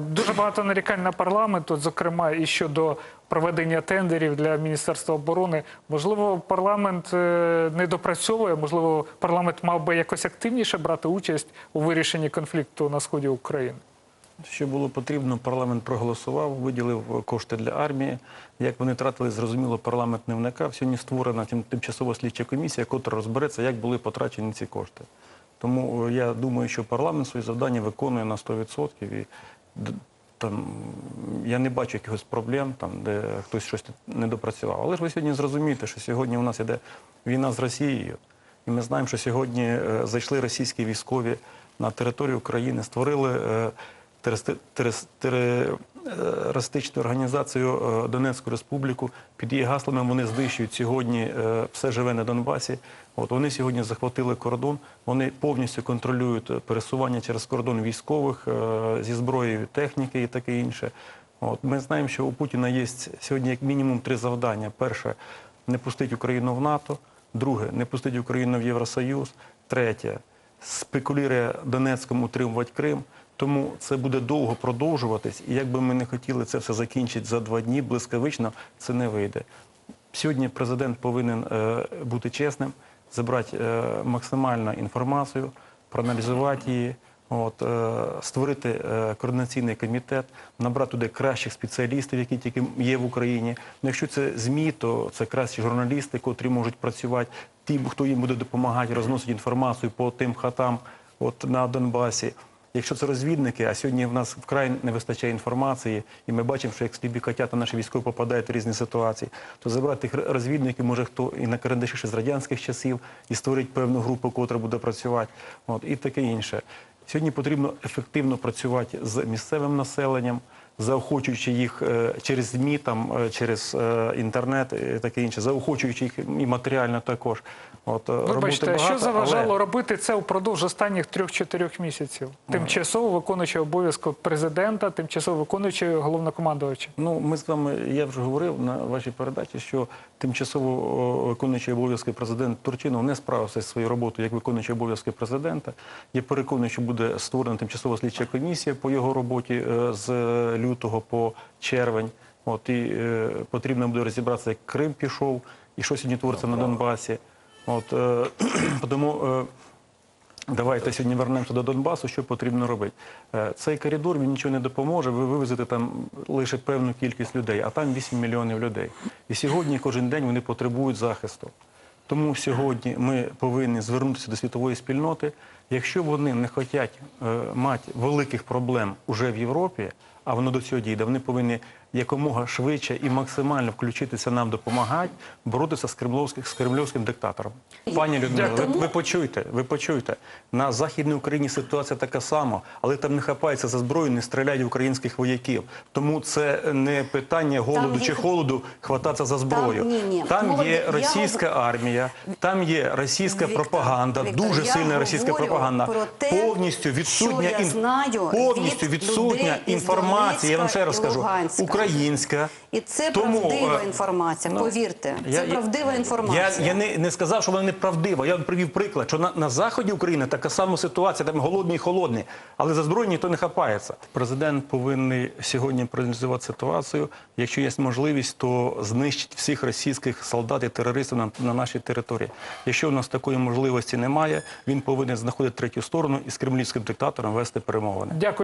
Дуже багато нарікань на парламент, от, зокрема, і щодо проведення тендерів для Міністерства оборони. Можливо, парламент е, не допрацьовує, можливо, парламент мав би якось активніше брати участь у вирішенні конфлікту на сході України. Що було потрібно, парламент проголосував, виділив кошти для армії. Як вони тратили, зрозуміло, парламент не вникав. Сьогодні створена тимчасова слідча комісія, яка розбереться, як були потрачені ці кошти. Тому е, я думаю, що парламент свої завдання виконує на 100%. І там, я не бачу якихось проблем, там, де хтось щось не допрацював. Але ж ви сьогодні зрозумієте, що сьогодні у нас іде війна з Росією. І ми знаємо, що сьогодні е, зайшли російські військові на територію України, створили е, терес- терористичну організацію е, Донецьку Республіку. Під її гаслами вони знищують сьогодні е, все живе на Донбасі. От вони сьогодні захватили кордон. Вони повністю контролюють пересування через кордон військових е, зі зброєю, техніки і таке інше. От ми знаємо, що у Путіна є сьогодні як мінімум три завдання: перше не пустити Україну в НАТО. Друге, не пустити Україну в Євросоюз. Третє, спекулює Донецьком утримувати Крим. Тому це буде довго продовжуватись. І як би ми не хотіли це все закінчити за два дні, блискавично, це не вийде. Сьогодні президент повинен е, бути чесним, забрати е, максимальну інформацію, проаналізувати її. От, е, створити е, координаційний комітет, набрати туди кращих спеціалістів, які тільки є в Україні. Ну, якщо це ЗМІ, то це кращі журналісти, котрі можуть працювати, ті, хто їм буде допомагати, розносити інформацію по тим хатам от, на Донбасі. Якщо це розвідники, а сьогодні в нас вкрай не вистачає інформації, і ми бачимо, що як сліпі котята наші військові попадають в різні ситуації, то забрати тих розвідників може хто і на карандаші ще з радянських часів, і створити певну групу, котра буде працювати, от, і таке інше. Сьогодні потрібно ефективно працювати з місцевим населенням, заохочуючи їх е, через ЗМІ, там, е, через е, інтернет і таке інше, заохочуючи їх і матеріально також. От, е, роботи Вибачте, багато, що заважало але- робити це упродовж останніх трьох-чотирьох місяців? Тимчасово виконуючи обов'язку президента, тимчасово виконуючи головнокомандувача. Ну, ми з вами, я вже говорив на вашій передачі, що тимчасово о, виконуючий обов'язки президент Турчинов не справився зі своєю роботою як виконуючий обов'язки президента. Я переконаний, що буде створена тимчасова слідча комісія по його роботі з лютого по червень. От і е, потрібно буде розібратися, як Крим пішов і що сьогодні твориться на Донбасі. От е, тому. Е, Давайте сьогодні вернемося до Донбасу. Що потрібно робити? Е, Цей коридор він нічого не допоможе. Ви вивезете там лише певну кількість людей, а там 8 мільйонів людей. І сьогодні кожен день вони потребують захисту. Тому сьогодні ми повинні звернутися до світової спільноти. Якщо вони не хочуть е, мати великих проблем уже в Європі, а воно до цього дійде, вони повинні якомога швидше і максимально включитися нам допомагати боротися з кремлівським, з кремлівським диктатором. Пані Людмила, ви, ви почуйте, ви почуйте. На Західній Україні ситуація така сама, але там не хапаються за зброю, не стріляють в українських вояків. Тому це не питання голоду Там чи холоду хвататися за зброю. ні, ні. Там Молоді- є я російська армія, там є російська Віктор, пропаганда, Віктор, дуже сильна російська пропаганда. про те, повністю відсутня я ін- повністю від відсутня із інформація. Я вам ще раз скажу, українська. І це Тому, правдива е, інформація, ну, повірте. це я- правдива інформація. Я, я не, не сказав, що вона неправдива. Я привів приклад, що на, на заході України така сама ситуація, там голодний і холодний, але за зброю ніхто не хапається. Президент повинен сьогодні проаналізувати ситуацію. Якщо є можливість, то знищити всіх російських солдат і терористів на, на нашій території. Якщо у нас такої можливості немає, він повинен знаходити третю сторону і з кремлівським диктатором вести перемовини. Дякую.